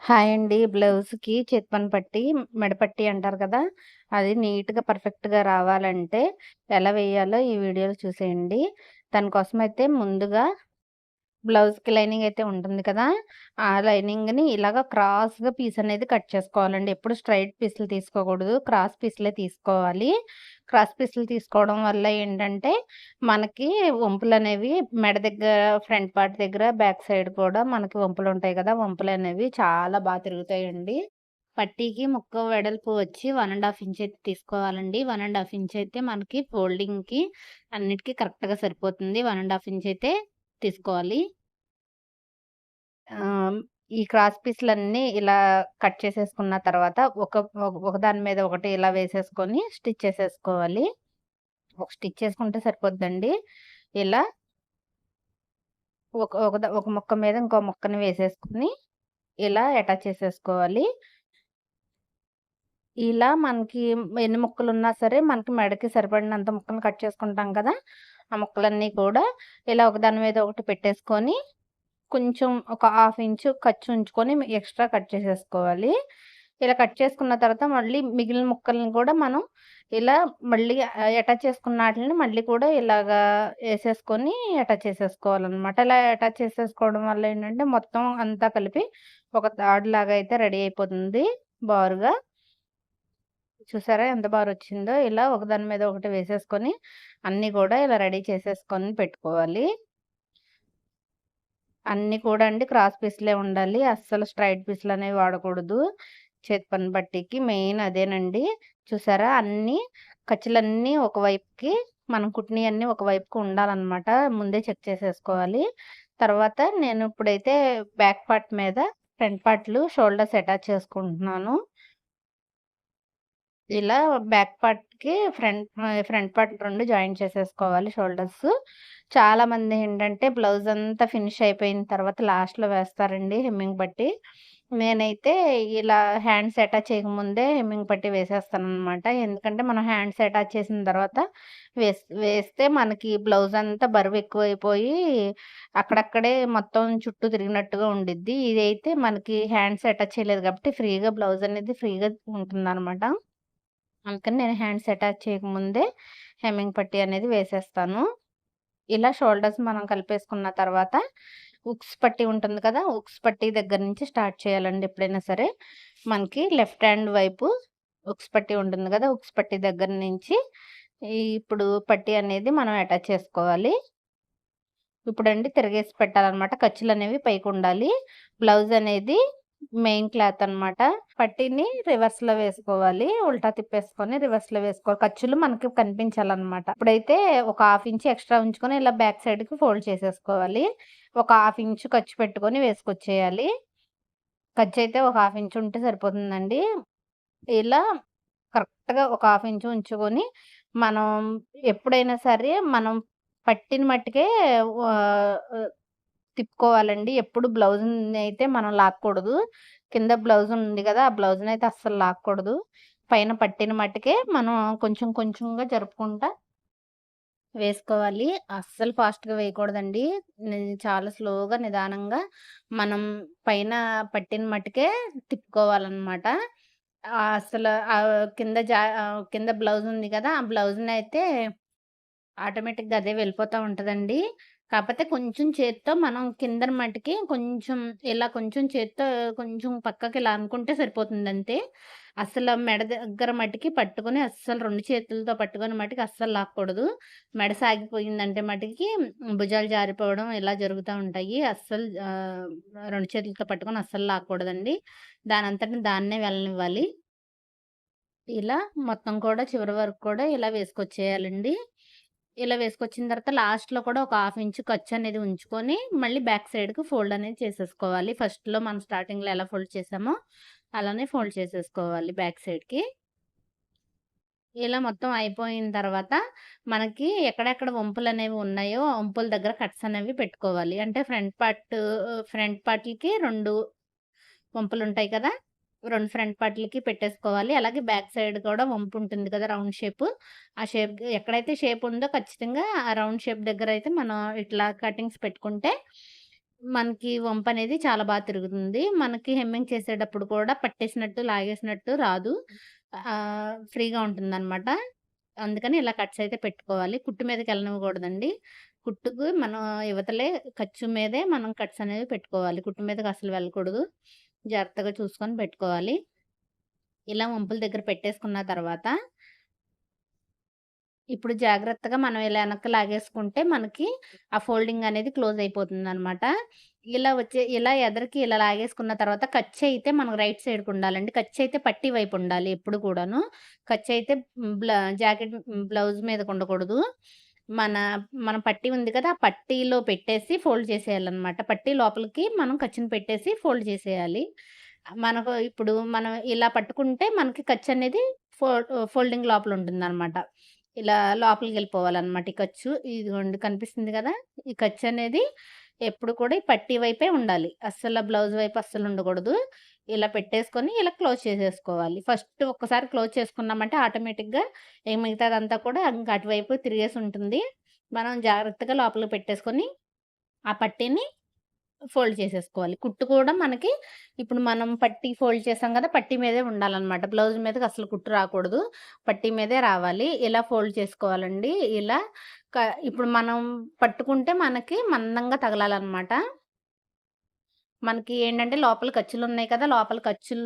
Hi అండి. బ్లౌజ్‌కి చేతిపని పట్టి, మెడపట్టి అంటారు కదా! అది నీట్‌గా, పర్ఫెక్ట్‌గా రావాలంటే ఎలా వేయాలో ఈ వీడియోలో చూసేయండి. దానికోసమైతే ముందుగా బ్లౌజ్‌కి లైనింగ్ అయితే ఉంటుంది కదా! ఆ లైనింగ్‌ని ఇలాగ క్రాస్‌గా పీస్ అనేది కట్ చేసుకోవాలండి. ఎప్పుడు స్ట్రైట్ పీసులు తీసుకోకూడదు. క్రాస్ పీసులే తీసుకోవాలి. క్రాస్ పీసులు తీసుకోవడం వల్ల ఏంటంటే, మనకి వంపులు అనేవి మెడ దగ్గర, ఫ్రంట్ పార్ట్ దగ్గర, బ్యాక్ సైడ్ కూడా మనకి వంపులు ఉంటాయి కదా! వంపులు అనేవి చాలా బాగా తిరుగుతాయండి. పట్టీకి ముక్క వెడల్పు వచ్చి వన్ అండ్ హాఫ్ ఇంచ్ అయితే తీసుకోవాలండి. వన్ అండ్ హాఫ్ ఇంచ్ అయితే మనకి ఫోల్డింగ్‌కి అన్నిటికి కరెక్ట్‌గా సరిపోతుంది. వన్ అండ్ హాఫ్ ఇంచ్ అయితే తీసుకోవాలి. ఈ క్రాస్ పీస్లన్నీ ఇలా కట్ చేసేసుకున్న తర్వాత ఒక ఒక దాని మీద ఒకటి ఇలా వేసేసుకొని స్టిచ్ చేసేసుకోవాలి. ఒక స్టిచ్ చేసుకుంటే సరిపోద్దండి. ఇలా ఒక ఒక ఒక ముక్క మీద ఇంకో ముక్కని వేసేసుకొని ఇలా అటాచ్ చేసేసుకోవాలి. ఇలా మనకి ఎన్ని ముక్కలు ఉన్నా సరే మనకి మెడకి సరిపడినంత ముక్కలు కట్ చేసుకుంటాం కదా! ఆ ముక్కలన్నీ కూడా ఇలా ఒకదాని మీద ఒకటి పెట్టేసుకొని కొంచెం ఒక హాఫ్ ఇంచు ఖర్చు ఉంచుకొని ఎక్స్ట్రా కట్ చేసేసుకోవాలి. ఇలా కట్ చేసుకున్న తర్వాత మళ్ళీ మిగిలిన ముక్కల్ని కూడా మనం ఇలా మళ్ళీ అటాచ్ చేసుకున్న వాటిని మళ్ళీ కూడా ఇలాగా వేసేసుకొని అటాచ్ చేసేసుకోవాలనమాట. ఇలా అటాచ్ చేసేసుకోవడం వల్ల ఏంటంటే, మొత్తం అంతా కలిపి ఒక తాడులాగా అయితే రెడీ అయిపోతుంది బారుగా. చూసారా ఎంత బారొచ్చిందో? ఇలా ఒకదాని మీద ఒకటి వేసేసుకొని అన్నీ కూడా ఇలా రెడీ చేసేసుకొని పెట్టుకోవాలి. అన్నీ కూడా అండి క్రాస్ పీస్లే ఉండాలి. అస్సలు స్ట్రైట్ పీస్లు అనేవి వాడకూడదు. చేతి పని బట్టికి మెయిన్ అదేనండి. చూసారా? అన్నీ ఖర్చులన్నీ ఒకవైపుకి మనం కుట్టినయన్నీ ఒకవైపుకి ఉండాలన్నమాట ముందే చెక్ చేసేసుకోవాలి. తర్వాత నేను ఇప్పుడైతే బ్యాక్ పార్ట్ మీద ఫ్రంట్ పార్ట్‌లు షోల్డర్స్ అటాచ్ చేసుకుంటున్నాను. ఇలా బ్యాక్ పార్ట్‌కి ఫ్రంట్ ఫ్రంట్ పార్ట్ రెండు జాయిన్ చేసేసుకోవాలి షోల్డర్స్. చాలామంది ఏంటంటే, బ్లౌజ్ అంతా ఫినిష్ అయిపోయిన తర్వాత లాస్ట్‌లో వేస్తారండి హెమ్మింగ్ పట్టి. నేనైతే ఇలా హ్యాండ్స్ అటాచ్ చేయకముందే హెమ్మింగ్ పట్టి వేసేస్తాననమాట. ఎందుకంటే, మనం హ్యాండ్స్ అటాచ్ చేసిన తర్వాత వేస్ వేస్తే మనకి బ్లౌజ్ అంతా బరువు ఎక్కువైపోయి అక్కడక్కడే మొత్తం చుట్టూ తిరిగినట్టుగా ఉండిద్ది. ఇదైతే మనకి హ్యాండ్స్ అటాచ్ చేయలేదు కాబట్టి ఫ్రీగా బ్లౌజ్ అనేది ఫ్రీగా ఉంటుందనమాట. అందుకని నేను హ్యాండ్స్ అటాచ్ చేయకముందే హెమ్మింగ్ పట్టి అనేది వేసేస్తాను. ఇలా షోల్డర్స్ మనం కలిపేసుకున్న తర్వాత ఉక్స్ పట్టి ఉంటుంది కదా! ఉక్స్ పట్టి దగ్గర నుంచి స్టార్ట్ చేయాలండి ఎప్పుడైనా సరే. మనకి లెఫ్ట్ హ్యాండ్ వైపు ఉక్స్ పట్టి ఉంటుంది కదా! ఉక్స్ పట్టి దగ్గర నుంచి ఇప్పుడు పట్టి అనేది మనం అటాచ్ చేసుకోవాలి. ఇప్పుడండి తిరగేసి పెట్టాలనమాట. ఖర్చులనేవి పైకుండాలి. బ్లౌజ్ అనేది మెయిన్ క్లాత్ అనమాట. పట్టీని రివర్స్‌లో వేసుకోవాలి. ఉల్టా తిప్పేసుకొని రివర్స్‌లో వేసుకోవాలి. ఖర్చులు మనకి కనిపించాలన్నమాట ఇప్పుడైతే ఒక హాఫ్ ఇంచ్ ఎక్స్ట్రా ఉంచుకొని ఇలా బ్యాక్ సైడ్‌కి ఫోల్డ్ చేసేసుకోవాలి. ఒక హాఫ్ ఇంచ్ ఖర్చు పెట్టుకొని వేసుకొచ్చేయాలి. ఖర్చయితే ఒక హాఫ్ ఇంచ్ ఉంటే సరిపోతుందండి. ఇలా కరెక్ట్‌గా ఒక హాఫ్ ఇంచ్ ఉంచుకొని మనం ఎప్పుడైనా సరే మనం పట్టిన మట్టుకే తిప్పుకోవాలండి. ఎప్పుడు బ్లౌజ్ అయితే మనం లాక్కూడదు. కింద బ్లౌజ్ ఉంది కదా! ఆ బ్లౌజ్‌నైతే అస్సలు లాక్కూడదు. పైన పట్టిన మట్టుకే మనం కొంచెం కొంచెంగా జరుపుకుంటా వేసుకోవాలి. అస్సలు ఫాస్ట్‌గా వేయకూడదండి. చాలా స్లోగా నిదానంగా మనం పైన పట్టిన మట్టుకే తిప్పుకోవాలన్నమాట అసలు కింద జా కింద బ్లౌజ్ ఉంది కదా! ఆ బ్లౌజ్ని అయితే ఆటోమేటిక్‌గా అదే వెళ్ళిపోతూ ఉంటుందండి కాకపోతే కొంచెం చేత్తో మనం కిందన మటుకి కొంచెం ఇలా కొంచెం చేత్తో కొంచెం పక్కకి ఇలా అనుకుంటే సరిపోతుంది అంతే అసలు మెడ దగ్గర మటుకి పట్టుకొని అస్సలు రెండు చేతులతో పట్టుకొని మటుకి అస్సలు లాక్కూడదు. మెడ సాగిపోయిందంటే మటుకి భుజాలు జారిపోవడం ఇలా జరుగుతూ ఉంటాయి. అస్సలు రెండు చేతులతో పట్టుకొని అస్సలు లాక్కూడదండి. దానంతట దాన్నే వెళ్ళనివ్వాలి. ఇలా మొత్తం కూడా చివరి వరకు కూడా ఇలా వేసుకొచ్చేయాలండి. ఇలా వేసుకొచ్చిన తర్వాత లాస్ట్‌లో కూడా ఒక హాఫ్ ఇంచ్ ఖర్చనేది ఉంచుకొని మళ్ళీ బ్యాక్ సైడ్‌కి ఫోల్డ్ అనేది చేసేసుకోవాలి. ఫస్ట్‌లో మనం స్టార్టింగ్‌లో ఎలా ఫోల్డ్ చేసామో అలానే ఫోల్డ్ చేసేసుకోవాలి బ్యాక్ సైడ్‌కి. ఇలా మొత్తం అయిపోయిన తర్వాత మనకి ఎక్కడెక్కడ వంపులు అనేవి ఉన్నాయో, వంపుల దగ్గర కట్స్ అనేవి పెట్టుకోవాలి. అంటే ఫ్రంట్ పార్ట్ ఫ్రంట్ పార్టిల్కి రెండు వంపులు ఉంటాయి కదా! రెండు ఫ్రంట్ పార్ట్‌లకి పెట్టేసుకోవాలి. అలాగే బ్యాక్ సైడ్ కూడా వంపు ఉంటుంది కదా! రౌండ్ షేప్ ఆ షేప్ ఎక్కడైతే షేప్ ఉందో ఖచ్చితంగా ఆ రౌండ్ షేప్ దగ్గర అయితే మనం ఇట్లా కటింగ్స్ పెట్టుకుంటే మనకి వంపు అనేది చాలా బాగా తిరుగుతుంది. మనకి హెమ్మింగ్ చేసేటప్పుడు కూడా పట్టేసినట్టు, లాగేసినట్టు రాదు. ఫ్రీగా ఉంటుంది అనమాట అందుకని ఇలా కట్స్ అయితే పెట్టుకోవాలి. కుట్టు మీదకెళ్ళనివ్వకూడదండి. కుట్టుకు మనం ఇవతలే ఖర్చు మీదే మనం కట్స్ అనేవి పెట్టుకోవాలి. కుట్టు మీదకి అసలు వెళ్ళకూడదు. జాగ్రత్తగా చూసుకొని పెట్టుకోవాలి. ఇలా వంపుల దగ్గర పెట్టేసుకున్న తర్వాత ఇప్పుడు జాగ్రత్తగా మనం ఇలా వెనక్కి లాగేసుకుంటే మనకి ఆ ఫోల్డింగ్ అనేది క్లోజ్ అయిపోతుంది అనమాట ఇలా వచ్చే ఇలా ఎదరికి ఇలా లాగేసుకున్న తర్వాత ఖర్చయితే మనకు రైట్ సైడ్‌కి ఉండాలండి. ఖర్చయితే పట్టి వైపు ఉండాలి ఎప్పుడు కూడాను. ఖర్చయితే అయితే బ్ల జాకెట్ బ్లౌజ్ మీదకి ఉండకూడదు. మన మన పట్టీ ఉంది కదా! ఆ పట్టీలో పెట్టేసి ఫోల్డ్ చేసేయాలన్నమాట పట్టీ లోపలికి మనం ఖర్చుని పెట్టేసి ఫోల్డ్ చేసేయాలి. మనకు ఇప్పుడు మనం ఇలా పట్టుకుంటే మనకి ఖర్చనేది ఫో ఫోల్డింగ్ లోపల ఉంటుందనమాట. ఇలా లోపలికి వెళ్ళిపోవాలన్నమాట ఈ ఖర్చు. ఇదిగోండి కనిపిస్తుంది కదా! ఈ ఖర్చు అనేది ఎప్పుడు కూడా ఈ పట్టీ వైపే ఉండాలి. అస్సలు బ్లౌజ్ వైపు అస్సలు ఉండకూడదు. ఇలా పెట్టేసుకొని ఇలా క్లోజ్ చేసేసుకోవాలి. ఫస్ట్ ఒక్కసారి క్లోజ్ చేసుకున్నామంటే ఆటోమేటిక్‌గా ఇక మిగతాదంతా కూడా ఇంకా అటువైపు తిరిగేసి ఉంటుంది. మనం జాగ్రత్తగా లోపలికి పెట్టేసుకొని ఆ పట్టీని ఫోల్డ్ చేసేసుకోవాలి. కుట్టు కూడా మనకి ఇప్పుడు మనం పట్టీ ఫోల్డ్ చేసాం కదా! పట్టీ మీదే ఉండాలన్నమాట బ్లౌజ్ మీదకి అసలు కుట్టు రాకూడదు. పట్టీ మీదే రావాలి. ఇలా ఫోల్డ్ చేసుకోవాలండి. ఇలా క ఇప్పుడు మనం పట్టుకుంటే మనకి మందంగా తగలాలనమాట. మనకి ఏంటంటే లోపల ఖర్చులు ఉన్నాయి కదా! లోపల ఖర్చులు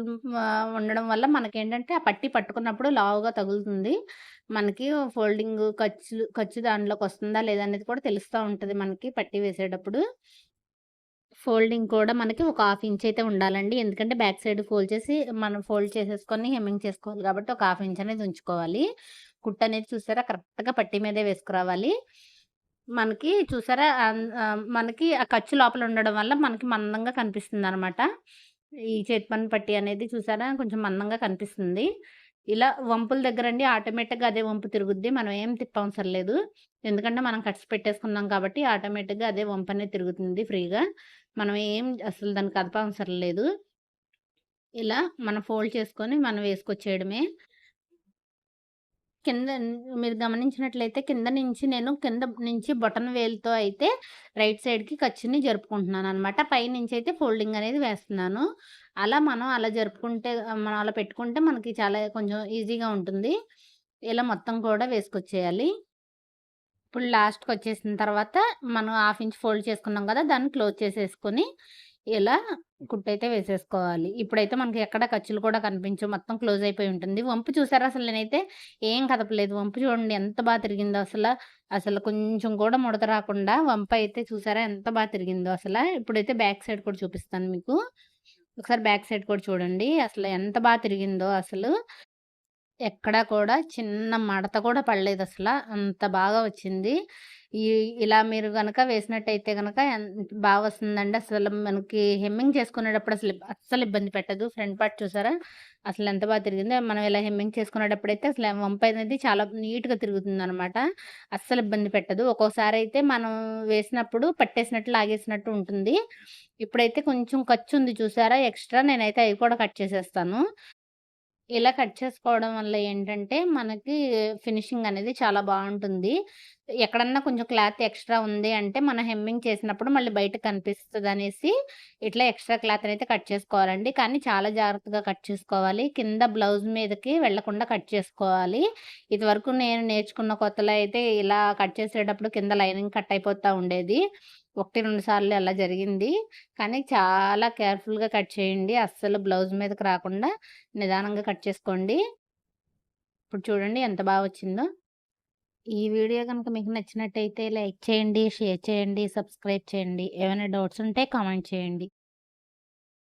ఉండడం వల్ల మనకి ఏంటంటే ఆ పట్టి పట్టుకున్నప్పుడు లావుగా తగులుతుంది. మనకి ఫోల్డింగ్ ఖర్చు ఖర్చు దాంట్లోకొస్తుందా లేదా అనేది కూడా తెలుస్తూ ఉంటుంది మనకి పట్టి వేసేటప్పుడు. ఫోల్డింగ్ కూడా మనకి ఒక హాఫ్ ఇంచ్ అయితే ఉండాలండి. ఎందుకంటే బ్యాక్ సైడ్ ఫోల్డ్ చేసి మనం ఫోల్డ్ చేసేసుకొని హెమ్మింగ్ చేసుకోవాలి కాబట్టి ఒక హాఫ్ ఇంచ్ అనేది ఉంచుకోవాలి. కుట్టనేది చూసారా కరెక్ట్‌గా పట్టి మీదే వేసుకురావాలి. మనకి చూసారా మనకి ఆ ఖర్చు లోపల ఉండడం వల్ల మనకి మందంగా కనిపిస్తుంది అనమాట ఈ చేతి పని పట్టి అనేది చూసారా కొంచెం మందంగా కనిపిస్తుంది. ఇలా వంపుల దగ్గర అండి ఆటోమేటిక్‌గా అదే వంపు తిరుగుద్ది. మనం ఏం తిప్పవసరం లేదు. ఎందుకంటే మనం కట్స్ పెట్టేసుకున్నాం కాబట్టి ఆటోమేటిక్‌గా అదే వంపు అనేది తిరుగుతుంది ఫ్రీగా. మనం ఏం అసలు దాన్ని కదపవసరం లేదు. ఇలా మనం ఫోల్డ్ చేసుకొని మనం వేసుకొచ్చేయడమే. కింద మీరు గమనించినట్లయితే కింద నుంచి నేను కింద నుంచి బొటన్ వేలుతో అయితే రైట్ సైడ్‌కి ఖర్చుని జరుపుకుంటున్నాను అనమాట పై నుంచి పైనుంచయితే ఫోల్డింగ్ అనేది వేస్తున్నాను. అలా మనం అలా జరుపుకుంటే మనం అలా పెట్టుకుంటే మనకి చాలా కొంచెం ఈజీగా ఉంటుంది. ఇలా మొత్తం కూడా వేసుకొచ్చేయాలి. ఇప్పుడు లాస్ట్కి వచ్చేసిన తర్వాత మనం హాఫ్ ఇంచ్ ఫోల్డ్ చేసుకున్నాం కదా! దాన్ని క్లోజ్ చేసేసుకొని ఇలా కుట్టయితే వేసేసుకోవాలి. ఇప్పుడైతే మనకి ఎక్కడ ఖర్చులు కూడా కనిపించవు. మొత్తం క్లోజ్ అయిపోయి ఉంటుంది. వంపు చూసారా అసలు నేనైతే ఏం కదపలేదు. వంపు చూడండి ఎంత బాగా తిరిగిందో అసలు అసలు కొంచెం కూడా ముడత రాకుండా వంప అయితే చూసారా ఎంత బాగా తిరిగిందో అసలు ఇప్పుడైతే బ్యాక్ సైడ్ కూడా చూపిస్తాను మీకు. ఒకసారి బ్యాక్ సైడ్ కూడా చూడండి. అసలు ఎంత బాగా తిరిగిందో అసలు. ఎక్కడా కూడా చిన్న మడత కూడా పడలేదు అసలు అంత బాగా వచ్చింది. ఈ ఇలా మీరు కనుక వేసినట్టయితే కనుక ఎంత వస్తుందండి. అసలు మనకి హెమ్మింగ్ చేసుకునేటప్పుడు అసలు అస్సలు ఇబ్బంది పెట్టదు. ఫ్రంట్ పార్ట్ చూసారా? అసలు ఎంత బాగా తిరిగిందో. మనం ఇలా హెమ్మింగ్ చేసుకునేటప్పుడైతే అసలు వంపనేది చాలా నీట్‌గా తిరుగుతుందనమాట. అస్సలు ఇబ్బంది పెట్టదు. ఒక్కోసారి అయితే మనం వేసినప్పుడు పట్టేసినట్టు, లాగేసినట్టు ఉంటుంది. ఇప్పుడైతే కొంచెం ఖర్చు ఉంది చూసారా? ఎక్స్‌ట్రా నేనైతే అవి కూడా కట్ చేసేస్తాను. ఇలా కట్ చేసుకోవడం వల్ల ఏంటంటే మనకి ఫినిషింగ్ అనేది చాలా బాగుంటుంది ఎక్కడన్నా కొంచెం క్లాత్ ఎక్స్‌ట్రా ఉంది అంటే మనం హెమ్మింగ్ చేసినప్పుడు మళ్ళీ బయటకు కనిపిస్తుంది అనేసి ఇట్లా ఎక్స్‌ట్రా క్లాత్‌నయితే కట్ చేసుకోవాలండి. కానీ చాలా జాగ్రత్తగా కట్ చేసుకోవాలి. కింద బ్లౌజ్ మీదకి వెళ్ళకుండా కట్ చేసుకోవాలి. ఇదివరకు నేను నేర్చుకున్న కొత్తలో అయితే ఇలా కట్ చేసేటప్పుడు కింద లైనింగ్ కట్ అయిపోతూ ఉండేది. 1, 2 సార్లు అలా జరిగింది. కానీ చాలా కేర్‌ఫుల్‌గా కట్ చేయండి. అస్సలు బ్లౌజ్ మీదకి రాకుండా నిదానంగా కట్ చేసుకోండి. ఇప్పుడు చూడండి ఎంత బాగా వచ్చిందో. ఈ వీడియో కనుక మీకు నచ్చినట్టయితే లైక్ చేయండి, షేర్ చేయండి, సబ్స్క్రైబ్ చేయండి. ఏమైనా డౌట్స్ ఉంటే కామెంట్ చేయండి.